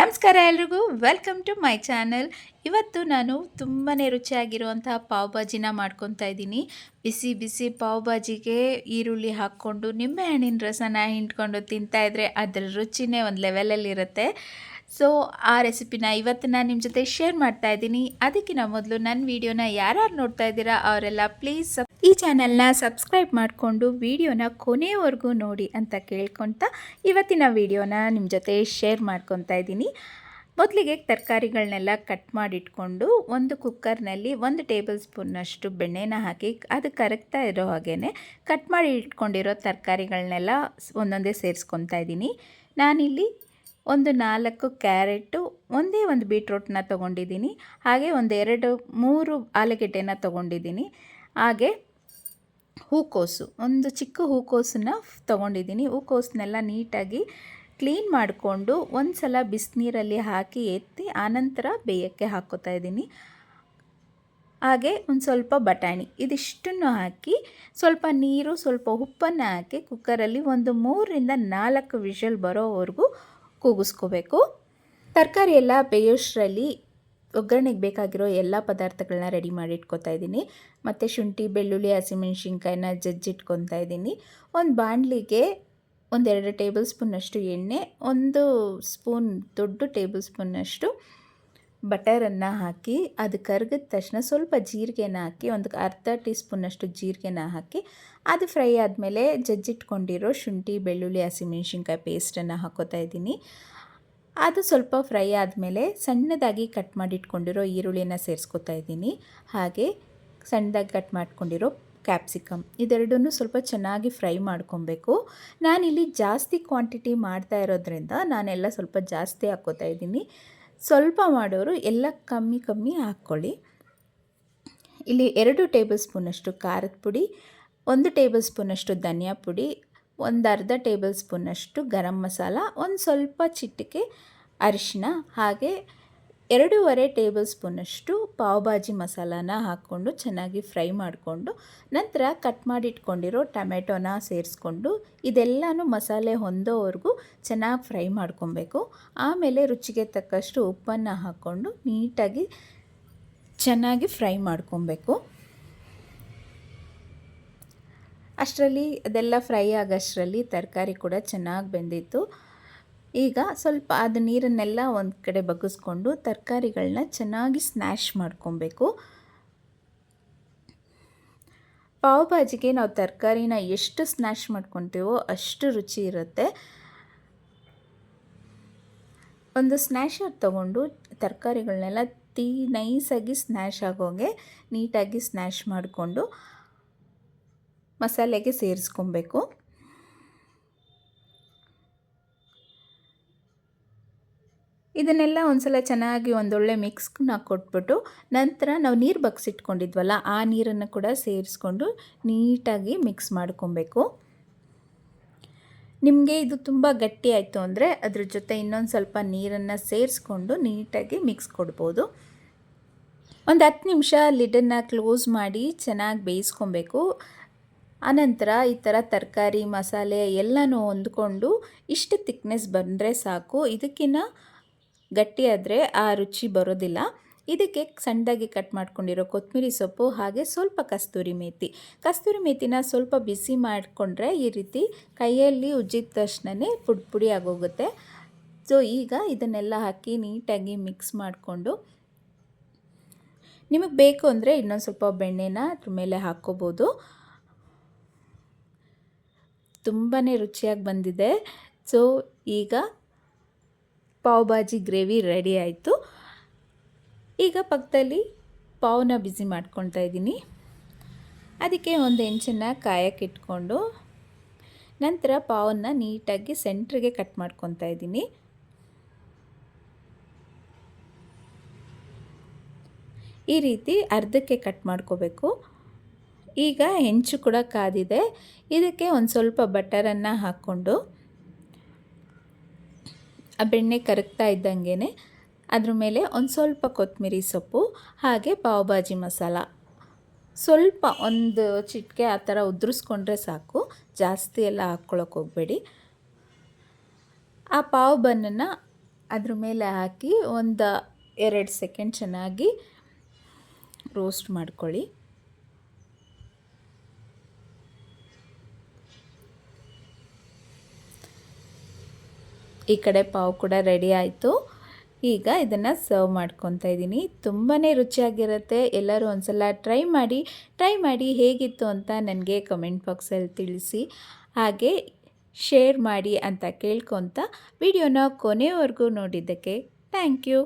ನಮಸ್ಕಾರ ಎಲ್ರಿಗೂ. Welcome to my channel ಇವತ್ತು ನಾನು ತುಂಬಾ ರುಚಿಯಾಗಿರುವಂತಹ ಪಾವ್ ಭಾಜಿನ ಮಾಡ್ಕೊತಾ ಇದ್ದೀನಿ. ಬಿಸಿ ಬಿಸಿ ಪಾವ್ ಭಾಜಿಗೆ ಈರುಳ್ಳಿ ಹಾಕ್ಕೊಂಡು ನಿಂಬೆಹಣ್ಣಿನ ರಸನ ಹಿಂಡ್ಕೊಂಡು ತಿಂತಾ ಇದ್ರೆ ಅದರ ರುಚಿನೇ ಒಂದು ಲೆವೆಲಲ್ಲಿರುತ್ತೆ ಸೊ ಆ ರೆಸಿಪಿನ ಇವತ್ತು ನಾನು ನಿಮ್ಮ ಜೊತೆ ಶೇರ್ ಮಾಡ್ತಾ ಇದ್ದೀನಿ. ಅದಕ್ಕಿಂತ ಮೊದಲು ನನ್ನ ವಿಡಿಯೋನ ಯಾರ್ಯಾರು ನೋಡ್ತಾ ಇದ್ದೀರಾ ಅವರೆಲ್ಲ ಪ್ಲೀಸ್ ಈ ಚಾನಲ್ನ ಸಬ್ಸ್ಕ್ರೈಬ್ ಮಾಡಿಕೊಂಡು ವಿಡಿಯೋನ ಕೊನೆಯವರೆಗೂ ನೋಡಿ ಅಂತ ಕೇಳ್ಕೊತ ಇವತ್ತಿನ ವಿಡಿಯೋನ ನಿಮ್ಮ ಜೊತೆ ಶೇರ್ ಮಾಡ್ಕೊತಾ ಇದ್ದೀನಿ. ಮೊದಲಿಗೆ ತರಕಾರಿಗಳನ್ನೆಲ್ಲ ಕಟ್ ಮಾಡಿಟ್ಕೊಂಡು ಒಂದು ಕುಕ್ಕರ್ನಲ್ಲಿ ಒಂದು ಟೇಬಲ್ ಸ್ಪೂನಷ್ಟು ಬೆಣ್ಣೆನ ಹಾಕಿ ಅದು ಕರಗ್ತಾ ಇರೋ ಹಾಗೇ ಕಟ್ ಮಾಡಿ ಇಟ್ಕೊಂಡಿರೋ ತರಕಾರಿಗಳನ್ನೆಲ್ಲ ಒಂದೊಂದೇ ಸೇರಿಸ್ಕೊತಾ ಇದ್ದೀನಿ. ನಾನಿಲ್ಲಿ ಒಂದು ನಾಲ್ಕು ಕ್ಯಾರೆಟು, ಒಂದೇ ಒಂದು ಬೀಟ್ರೋಟ್ನ ತೊಗೊಂಡಿದ್ದೀನಿ. ಹಾಗೆ ಒಂದೆರಡು ಮೂರು ಆಲೂಗೆಡ್ಡೆನ ತೊಗೊಂಡಿದ್ದೀನಿ. ಹಾಗೆ ಹೂಕೋಸು, ಒಂದು ಚಿಕ್ಕ ಹೂಕೋಸನ್ನ ತೊಗೊಂಡಿದ್ದೀನಿ. ಹೂಕೋಸನ್ನೆಲ್ಲ ನೀಟಾಗಿ ಕ್ಲೀನ್ ಮಾಡಿಕೊಂಡು ಒಂದು ಸಲ ಬಿಸಿನೀರಲ್ಲಿ ಹಾಕಿ ಎತ್ತಿ ಆನಂತರ ಬೇಯಕ್ಕೆ ಹಾಕೋತಾ ಇದ್ದೀನಿ. ಹಾಗೆ ಒಂದು ಸ್ವಲ್ಪ ಬಟಾಣಿ, ಇದಿಷ್ಟನ್ನು ಹಾಕಿ ಸ್ವಲ್ಪ ನೀರು, ಸ್ವಲ್ಪ ಉಪ್ಪನ್ನು ಹಾಕಿ ಕುಕ್ಕರಲ್ಲಿ ಒಂದು ಮೂರರಿಂದ ನಾಲ್ಕು ವಿಷಲ್ ಬರೋವರೆಗೂ ಕೂಗಿಸ್ಕೋಬೇಕು. ತರಕಾರಿ ಎಲ್ಲ ಬೇಯೋಷ್ಟರಲ್ಲಿ ಒಗ್ಗರಣೆಗೆ ಬೇಕಾಗಿರೋ ಎಲ್ಲ ಪದಾರ್ಥಗಳನ್ನ ರೆಡಿ ಮಾಡಿ ಇಟ್ಕೊತಾ ಇದ್ದೀನಿ. ಮತ್ತು ಶುಂಠಿ, ಬೆಳ್ಳುಳ್ಳಿ, ಹಸಿಮೆಣ್ಸಿನ್ಕಾಯಿನ ಜಜ್ಜಿಟ್ಕೊತಾ ಇದ್ದೀನಿ. ಒಂದು ಬಾಣಲಿಗೆ ಒಂದೆರಡು ಟೇಬಲ್ ಸ್ಪೂನಷ್ಟು ಎಣ್ಣೆ, ಒಂದು ಸ್ಪೂನ್ ದೊಡ್ಡ ಟೇಬಲ್ ಸ್ಪೂನ್ನಷ್ಟು ಬಟರನ್ನು ಹಾಕಿ, ಅದು ಕರಗಿದ ತಕ್ಷಣ ಸ್ವಲ್ಪ ಜೀರಿಗೆನ ಹಾಕಿ, ಒಂದು ಅರ್ಧ ಟೀ ಸ್ಪೂನಷ್ಟು ಜೀರಿಗೆನ ಹಾಕಿ, ಅದು ಫ್ರೈ ಆದಮೇಲೆ ಜಜ್ಜಿಟ್ಕೊಂಡಿರೋ ಶುಂಠಿ, ಬೆಳ್ಳುಳ್ಳಿ, ಹಸಿಮೆಣ್ಸಿನ್ಕಾಯಿ ಪೇಸ್ಟನ್ನು ಹಾಕೋತಾ ಇದ್ದೀನಿ. ಅದು ಸ್ವಲ್ಪ ಫ್ರೈ ಆದಮೇಲೆ ಸಣ್ಣದಾಗಿ ಕಟ್ ಮಾಡಿಟ್ಕೊಂಡಿರೋ ಈರುಳ್ಳಿನ ಸೇರಿಸ್ಕೊತಾ ಇದ್ದೀನಿ. ಹಾಗೆ ಸಣ್ಣದಾಗಿ ಕಟ್ ಮಾಡ್ಕೊಂಡಿರೋ ಕ್ಯಾಪ್ಸಿಕಮ್, ಇದೆರಡನ್ನೂ ಸ್ವಲ್ಪ ಚೆನ್ನಾಗಿ ಫ್ರೈ ಮಾಡ್ಕೊಬೇಕು. ನಾನಿಲ್ಲಿ ಜಾಸ್ತಿ ಕ್ವಾಂಟಿಟಿ ಮಾಡ್ತಾ ಇರೋದ್ರಿಂದ ನಾನೆಲ್ಲ ಸ್ವಲ್ಪ ಜಾಸ್ತಿ ಹಾಕ್ಕೋತಾ ಇದ್ದೀನಿ. ಸ್ವಲ್ಪ ಮಾಡೋರು ಎಲ್ಲ ಕಮ್ಮಿ ಕಮ್ಮಿ ಹಾಕ್ಕೊಳ್ಳಿ. ಇಲ್ಲಿ ಎರಡು ಟೇಬಲ್ ಸ್ಪೂನಷ್ಟು ಖಾರದ ಪುಡಿ, ಒಂದು ಟೇಬಲ್ ಸ್ಪೂನಷ್ಟು ಧನಿಯಾ ಪುಡಿ, ಒಂದು ಅರ್ಧ ಟೇಬಲ್ ಸ್ಪೂನಷ್ಟು ಗರಂ ಮಸಾಲ, ಒಂದು ಸ್ವಲ್ಪ ಚಿಟಿಕೆ ಅರಿಶಿನ ಹಾಗೆ ಎರಡೂವರೆ ಟೇಬಲ್ ಸ್ಪೂನಷ್ಟು ಪಾವ್ ಭಾಜಿ ಮಸಾಲಾನ ಹಾಕ್ಕೊಂಡು ಚೆನ್ನಾಗಿ ಫ್ರೈ ಮಾಡಿಕೊಂಡು ನಂತರ ಕಟ್ ಮಾಡಿಟ್ಕೊಂಡಿರೋ ಟೊಮೆಟೊನ ಸೇರಿಸ್ಕೊಂಡು ಇದೆಲ್ಲನೂ ಮಸಾಲೆ ಹೊಂದೋವರೆಗೂ ಚೆನ್ನಾಗಿ ಫ್ರೈ ಮಾಡ್ಕೊಬೇಕು. ಆಮೇಲೆ ರುಚಿಗೆ ತಕ್ಕಷ್ಟು ಉಪ್ಪನ್ನು ಹಾಕ್ಕೊಂಡು ನೀಟಾಗಿ ಚೆನ್ನಾಗಿ ಫ್ರೈ ಮಾಡ್ಕೊಬೇಕು. ಅಷ್ಟರಲ್ಲಿ ಅದೆಲ್ಲ ಫ್ರೈ ಆಗೋಷ್ಟರಲ್ಲಿ ತರಕಾರಿ ಕೂಡ ಚೆನ್ನಾಗಿ ಬೆಂದಿತ್ತು. ಈಗ ಸ್ವಲ್ಪ ಅದು ನೀರನ್ನೆಲ್ಲ ಒಂದು ಕಡೆ ಬಗ್ಗಿಸ್ಕೊಂಡು ತರಕಾರಿಗಳನ್ನ ಚೆನ್ನಾಗಿ ಸ್ನ್ಯಾಶ್ ಮಾಡ್ಕೊಬೇಕು. ಪಾವ್ ಭಾಜಿಗೆ ನಾವು ತರಕಾರಿನ ಎಷ್ಟು ಸ್ನ್ಯಾಶ್ ಮಾಡ್ಕೊತೀವೋ ಅಷ್ಟು ರುಚಿ ಇರುತ್ತೆ. ಒಂದು ಸ್ನ್ಯಾಶರ್ ತಗೊಂಡು ತರಕಾರಿಗಳನ್ನೆಲ್ಲ ತೀ ನೈಸಾಗಿ ಸ್ನ್ಯಾಶ್ ಆಗೋಂಗೆ ನೀಟಾಗಿ ಸ್ನ್ಯಾಶ್ ಮಾಡಿಕೊಂಡು ಮಸಾಲೆಗೆ ಸೇರಿಸ್ಕೊಬೇಕು. ಇದನ್ನೆಲ್ಲ ಒಂದ್ಸಲ ಚೆನ್ನಾಗಿ ಒಂದೊಳ್ಳೆ ಮಿಕ್ಸ್ನ ಕೊಟ್ಬಿಟ್ಟು ನಂತರ ನಾವು ನೀರು ಬಗ್ಸಿಟ್ಕೊಂಡಿದ್ವಲ್ಲ, ಆ ನೀರನ್ನು ಕೂಡ ಸೇರಿಸ್ಕೊಂಡು ನೀಟಾಗಿ ಮಿಕ್ಸ್ ಮಾಡ್ಕೊಬೇಕು. ನಿಮಗೆ ಇದು ತುಂಬ ಗಟ್ಟಿ ಆಯಿತು ಅಂದರೆ ಅದ್ರ ಜೊತೆ ಇನ್ನೊಂದು ಸ್ವಲ್ಪ ನೀರನ್ನು ಸೇರಿಸ್ಕೊಂಡು ನೀಟಾಗಿ ಮಿಕ್ಸ್ ಕೊಡ್ಬೋದು. ಒಂದು ಹತ್ತು ನಿಮಿಷ ಲಿಡನ್ನು ಕ್ಲೋಸ್ ಮಾಡಿ ಚೆನ್ನಾಗಿ ಬೇಯಿಸ್ಕೊಬೇಕು. ಆನಂತರ ಈ ಥರ ತರಕಾರಿ, ಮಸಾಲೆ ಎಲ್ಲನೂ ಹೊಂದ್ಕೊಂಡು ಇಷ್ಟು ತಿಕ್ನೆಸ್ ಬಂದರೆ ಸಾಕು. ಇದಕ್ಕಿಂತ ಗಟ್ಟಿಯಾದರೆ ಆ ರುಚಿ ಬರೋದಿಲ್ಲ. ಇದಕ್ಕೆ ಸಣ್ಣದಾಗಿ ಕಟ್ ಮಾಡ್ಕೊಂಡಿರೋ ಕೊತ್ತಂಬರಿ ಸೊಪ್ಪು ಹಾಗೆ ಸ್ವಲ್ಪ ಕಸ್ತೂರಿ ಮೇಥಿ ಕಸ್ತೂರಿ ಮೇಥಿನ ಸ್ವಲ್ಪ ಬಿಸಿ ಮಾಡಿಕೊಂಡ್ರೆ ಈ ರೀತಿ ಕೈಯಲ್ಲಿ ಉಜ್ಜಿದ ತಕ್ಷಣವೇ ಪುಡಿ ಪುಡಿ ಆಗೋಗುತ್ತೆ. ಸೊ ಈಗ ಇದನ್ನೆಲ್ಲ ಹಾಕಿ ನೀಟಾಗಿ ಮಿಕ್ಸ್ ಮಾಡಿಕೊಂಡು ನಿಮಗೆ ಬೇಕು ಅಂದರೆ ಇನ್ನೊಂದು ಸ್ವಲ್ಪ ಬೆಣ್ಣೆನ ಅದ್ರ ಮೇಲೆ ಹಾಕ್ಕೋಬೋದು. ತುಂಬಾ ರುಚಿಯಾಗಿ ಬಂದಿದೆ. ಸೊ ಈಗ ಪಾವ್ ಬಾಜಿ ಗ್ರೇವಿ ರೆಡಿ ಆಯಿತು. ಈಗ ಪಕ್ಕದಲ್ಲಿ ಪಾವ್ನ ಬಿಸಿ ಮಾಡ್ಕೊಳ್ತಾ ಇದ್ದೀನಿ. ಅದಕ್ಕೆ ಒಂದು ಹೆಂಚನ್ನು ಕಾಯಕ್ಕೆ ಇಟ್ಕೊಂಡು ನಂತರ ಪಾವನ್ನ ನೀಟಾಗಿ ಸೆಂಟ್ರಿಗೆ ಕಟ್ ಮಾಡ್ಕೊತಾ ಇದ್ದೀನಿ. ಈ ರೀತಿ ಅರ್ಧಕ್ಕೆ ಕಟ್ ಮಾಡ್ಕೋಬೇಕು. ಈಗ ಹೆಂಚು ಕೂಡ ಕಾದಿದೆ. ಇದಕ್ಕೆ ಒಂದು ಸ್ವಲ್ಪ ಬಟರನ್ನು ಹಾಕ್ಕೊಂಡು ಆ ಬೆಣ್ಣೆ ಕರಗ್ತಾ ಇದ್ದಂಗೆ ಅದ್ರ ಮೇಲೆ ಒಂದು ಸ್ವಲ್ಪ ಕೊತ್ತಂಬರಿ ಸೊಪ್ಪು, ಹಾಗೆ ಪಾವ್ ಭಾಜಿ ಮಸಾಲ. ಸ್ವಲ್ಪ ಒಂದು ಚಿಟಿಕೆ ಆ ಥರ ಉದುರಿಸ್ಕೊಂಡ್ರೆ ಸಾಕು. ಜಾಸ್ತಿ ಎಲ್ಲ ಹಾಕ್ಕೊಳಕ್ಕೆ ಹೋಗಬೇಡಿ. ಆ ಪಾವ್ ಬನ್ನನ್ನು ಅದ್ರ ಮೇಲೆ ಹಾಕಿ ಒಂದು ಎರಡು ಸೆಕೆಂಡ್ ಚೆನ್ನಾಗಿ ರೋಸ್ಟ್ ಮಾಡ್ಕೊಳ್ಳಿ. ಈ ಕಡೆ ಪಾವ್ ಕೂಡ ರೆಡಿ ಆಯಿತು. ಈಗ ಇದನ್ನು ಸರ್ವ್ ಮಾಡ್ಕೊತಾ ಇದ್ದೀನಿ ತುಂಬಾ ರುಚಿಯಾಗಿರುತ್ತೆ. ಎಲ್ಲರೂ ಒಂದ್ಸಲ ಟ್ರೈ ಮಾಡಿ ಟ್ರೈ ಮಾಡಿ ಹೇಗಿತ್ತು ಅಂತ ನನಗೆ ಕಮೆಂಟ್ ಬಾಕ್ಸಲ್ಲಿ ತಿಳಿಸಿ. ಹಾಗೆ ಶೇರ್ ಮಾಡಿ ಅಂತ ಕೇಳ್ಕೊತ ವಿಡಿಯೋನ ಕೊನೆವರೆಗೂ ನೋಡಿದ್ದಕ್ಕೆ ಥ್ಯಾಂಕ್ ಯು.